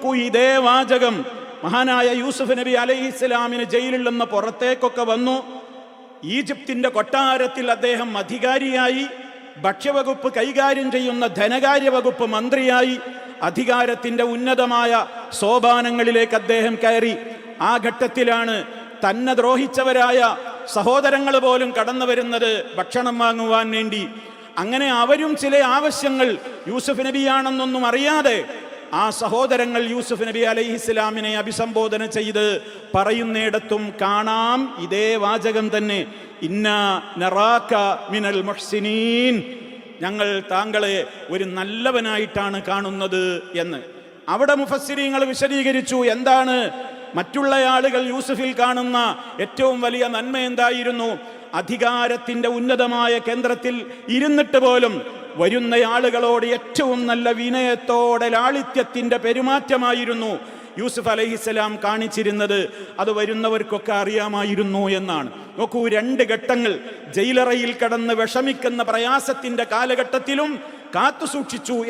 നോക്കൂ ഇതേ വാചകം. മഹാനായ യൂസുഫ് നബി അലൈഹി ഇസ്ലാമിന് ജയിലിൽ നിന്ന് പുറത്തേക്കൊക്കെ വന്നു. ഈജിപ്തിന്റെ കൊട്ടാരത്തിൽ അദ്ദേഹം അധികാരിയായി ഭക്ഷ്യവകുപ്പ് കൈകാര്യം ചെയ്യുന്ന ധനകാര്യ വകുപ്പ് മന്ത്രിയായി അധികാരത്തിന്റെ ഉന്നതമായ സോപാനങ്ങളിലേക്ക് അദ്ദേഹം കയറി. ആ ഘട്ടത്തിലാണ് തന്നെ ദ്രോഹിച്ചവരായ സഹോദരങ്ങൾ പോലും കടന്നു വരുന്നത് ഭക്ഷണം വാങ്ങുവാൻ വേണ്ടി. അങ്ങനെ അവരും ചില ആവശ്യങ്ങൾ യൂസഫ് നബിയാണെന്നൊന്നും അറിയാതെ ആ സഹോദരങ്ങൾ യൂസുഫ് നബി അലൈഹി ഇസ്ലാമിനെ അഭിസംബോധന ചെയ്ത് പറയുന്നിടത്തും കാണാം ഇതേ വാചകം തന്നെ. ഇന്ന നറാക്ക മിനൽ മുഹ്സിനീൻ. ഞങ്ങൾ താങ്കളെ ഒരു നല്ലവനായിട്ടാണ് കാണുന്നത് എന്ന്. അവിടെ മുഫസ്സിരിങ്ങൾ വിശദീകരിച്ചു എന്താണ്? മറ്റുള്ള ആളുകൾ യൂസുഫിൽ കാണുന്ന ഏറ്റവും വലിയ നന്മ എന്തായിരുന്നു? അധികാരത്തിന്റെ ഉന്നതമായ കേന്ദ്രത്തിൽ ഇരുന്നിട്ട് പോലും വരുന്ന ആളുകളോട് ഏറ്റവും നല്ല വിനയത്തോടെ ലാളിത്യത്തിന്റെ പെരുമാറ്റമായിരുന്നു യൂസുഫ് അലഹിസ്സലാം കാണിച്ചിരുന്നത്. അത് വരുന്നവർക്കൊക്കെ അറിയാമായിരുന്നു എന്നാണ്. നോക്കൂ രണ്ട് ഘട്ടങ്ങൾ. ജയിലറയിൽ കടന്ന് വിഷമിക്കുന്ന പ്രയാസത്തിന്റെ കാലഘട്ടത്തിലും കാത്തു സൂക്ഷിച്ചു